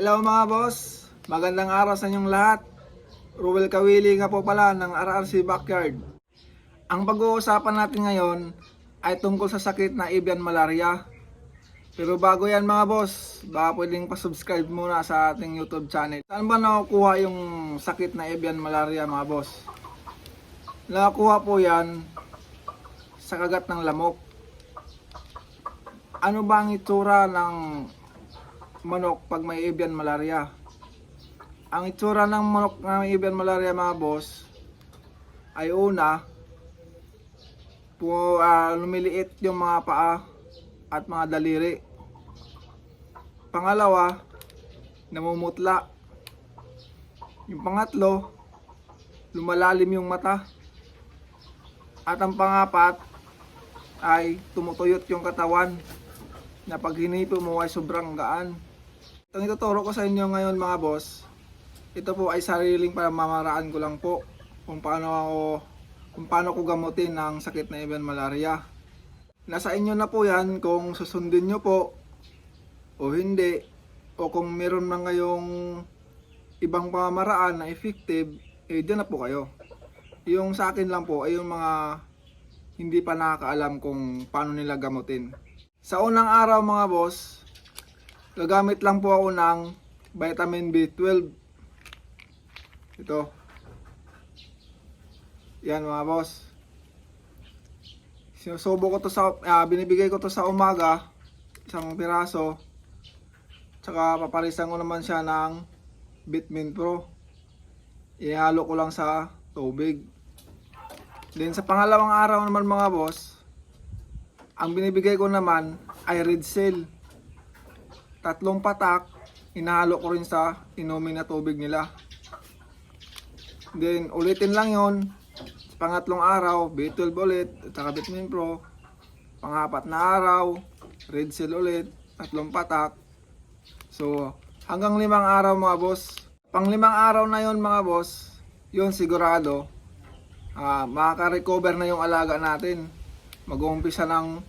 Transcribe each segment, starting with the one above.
Hello mga boss, magandang araw sa inyong lahat. Ruel Kawili nga po pala ng RRC Backyard. Ang pag-uusapan natin ngayon ay tungkol sa sakit na avian malaria. Pero bago yan mga boss, baka pwedeng pa-subscribe muna sa ating YouTube channel. Saan ba nakukuha yung sakit na avian malaria mga boss? Nakakuha po yan sa kagat ng lamok. Ano ba ang itsura ng manok pag may avian malaria? Ang itsura ng manok na may avian malaria mga boss ay una po ah, lumiliit yung mga paa at mga daliri. Pangalawa, namumutla. Yung pangatlo, lumalalim yung mata. At ang pangapat ay tumutuyot yung katawan na pag hinipo mo ay sobrang gaan. Itong ituturo ko sa inyo ngayon mga boss, ito po ay sariling pamamaraan ko lang po kung paano ako kung paano ko gamutin ang sakit na avian malaria. Nasa inyo na po yan kung susundin nyo po o hindi o kung meron man kayong ibang pamamaraan na effective, eh dyan na po kayo. Yung sa akin lang po ay yung mga hindi pa nakakaalam kung paano nila gamutin. Sa unang araw mga boss, gagamit lang po ako ng vitamin B12. Ito. Yan mga boss. Sinusubo ko to sa, ah, binibigay ko to sa umaga, isang piraso. Tsaka paparisan ko naman siya ng Bitmin Pro. Ihalo ko lang sa tubig. Then sa pangalawang araw naman mga boss, ang binibigay ko naman ay red cell. Tatlong patak, inahalo ko rin sa inumin na tubig nila. Then ulitin lang yon sa pangatlong araw, B12 ulit, at saka vitamin pro. Pangapat na araw, red cell ulit, tatlong patak. So, hanggang limang araw mga boss. Pang limang araw na yon mga boss, yun sigurado, ah makaka-recover na yung alaga natin. Mag-uumpisa ng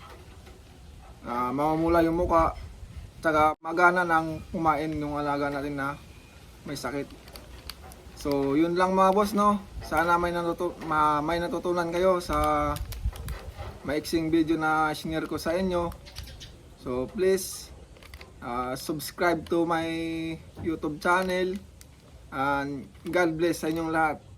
ah, mamamula yung muka, tsaka magana nang kumain yung alaga natin na may sakit. So, yun lang mga boss, no? Sana may, natutu ma- may natutunan kayo sa maiksing video na shinare ko sa inyo. So, please, uh, subscribe to my YouTube channel. And God bless sa inyong lahat.